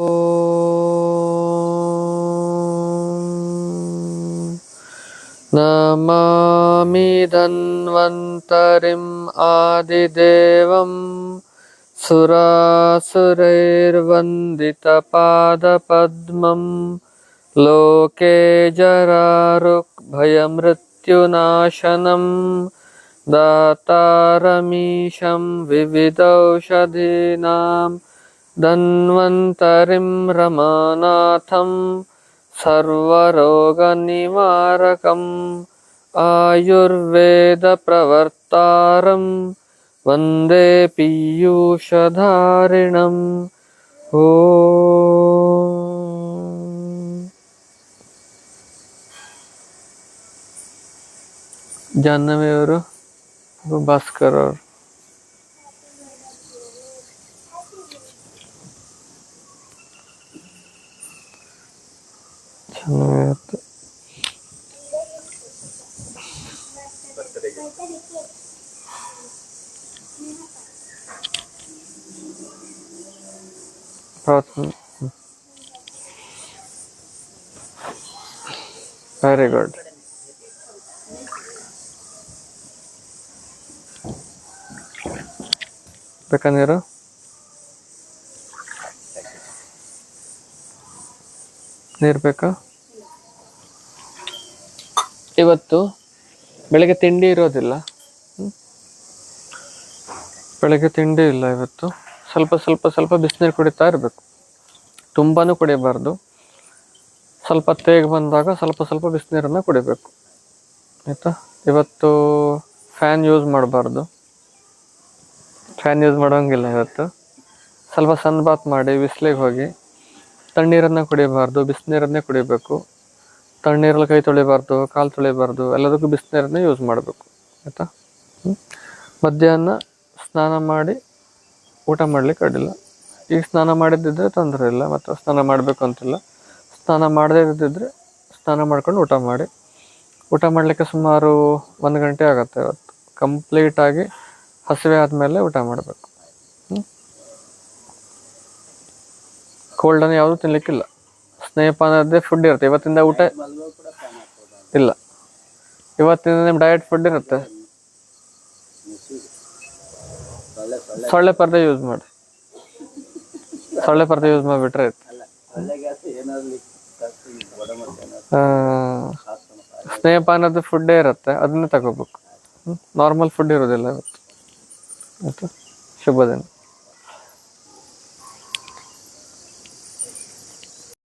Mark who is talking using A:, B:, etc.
A: ॐ नमामि धन्वन्तरिम् आदिदेवं सुरासुरैर्वन्दितपादपद्मं लोके जरारुग्भयमृत्युनाशनं दातारमीशं विविधौषधीनां धन्वन्तरिं रमानाथं सर्वरोगनिवारकम् आयुर्वेदप्रवर्तारं वन्दे पीयूषधारिणम् ओ जानमेवरु भास्करवर ಅವರು ಚೆನ್ನಾಗಿರುತ್ತೆ ವೆರಿ ಗುಡ್ ಬೇಕಾ ನೀರು ಬೇಕಾ? ಇವತ್ತು ಬೆಳಗ್ಗೆ ತಿಂಡಿ ಇರೋದಿಲ್ಲ? ಬೆಳಗ್ಗೆ ತಿಂಡಿ ಇಲ್ಲ ಇವತ್ತು. ಸ್ವಲ್ಪ ಸ್ವಲ್ಪ ಸ್ವಲ್ಪ ಬಿಸಿನೀರು ಕುಡಿತಾ ಇರಬೇಕು. ತುಂಬಾ ಕುಡಿಯಬಾರ್ದು ಸ್ವಲ್ಪ ತೇಗ ಬಂದಾಗ ಸ್ವಲ್ಪ ಸ್ವಲ್ಪ ಬಿಸಿನೀರನ್ನು ಕುಡಿಬೇಕು. ಆಯಿತಾ? ಇವತ್ತು ಫ್ಯಾನ್ ಯೂಸ್ ಮಾಡಬಾರ್ದು. ಫ್ಯಾನ್ ಯೂಸ್ ಮಾಡೋಂಗಿಲ್ಲ ಇವತ್ತು. ಸ್ವಲ್ಪ ಸನ್ ಬಾತ್ ಮಾಡಿ, ಬಿಸಿಲಿಗೆ ಹೋಗಿ. ತಣ್ಣೀರನ್ನು ಕುಡಿಯಬಾರ್ದು, ಬಿಸಿನೀರನ್ನೇ ಕುಡಿಬೇಕು. ತಣ್ಣೀರಲ್ಲಿ ಕೈ ತೊಳಿಬಾರ್ದು, ಕಾಲು ತೊಳಿಬಾರ್ದು, ಎಲ್ಲದಕ್ಕೂ ಬಿಸಿನೀರನ್ನೇ ಯೂಸ್ ಮಾಡಬೇಕು. ಆಯಿತಾ? ಮಧ್ಯಾಹ್ನ ಸ್ನಾನ ಮಾಡಿ ಊಟ ಮಾಡ್ಲಿಕ್ಕೆ ಅಡ್ಡಿಲ್ಲ. ಈಗ ಸ್ನಾನ ಮಾಡಿದ್ದಿದ್ರೆ ತೊಂದರೆ ಇಲ್ಲ, ಮತ್ತು ಸ್ನಾನ ಮಾಡಬೇಕು ಅಂತಿಲ್ಲ. ಸ್ನಾನ ಮಾಡದೇ ಇದ್ದಿದ್ರೆ ಸ್ನಾನ ಮಾಡ್ಕೊಂಡು ಊಟ ಮಾಡಿ. ಊಟ ಮಾಡಲಿಕ್ಕೆ ಸುಮಾರು ಒಂದು ಗಂಟೆ ಆಗುತ್ತೆ ಇವತ್ತು. ಕಂಪ್ಲೀಟಾಗಿ ಹಸಿವೆ ಆದಮೇಲೆ ಊಟ ಮಾಡಬೇಕು. ಕೋಲ್ಡನ್ನು ಯಾವುದು ತಿನ್ಲಿಕ್ಕಿಲ್ಲ. ಸ್ನೇಹಪಾನದ್ದೇ ಫುಡ್ ಇರುತ್ತೆ. ಇವತ್ತಿಂದ ಊಟ ಇಲ್ಲ. ಇವತ್ತಿಂದ ನಿಮ್ಮ ಡಯಟ್ ಫುಡ್ ಇರುತ್ತೆ. ಸೊಳ್ಳೆ ಪರ್ದೆ ಯೂಸ್ ಮಾಡಿ. ಸೊಳ್ಳೆ ಪರ್ದೆ ಯೂಸ್ ಮಾಡಿಬಿಟ್ರೆ ಸ್ನೇಹಪಾನದ ಫುಡ್ಡೇ ಇರುತ್ತೆ. ಅದನ್ನೇ ತಗೋಬೇಕು. ನಾರ್ಮಲ್ ಫುಡ್ ಇರೋದಿಲ್ಲ ಇವತ್ತು. ಆಯಿತು? ಶುಭ ದಿನ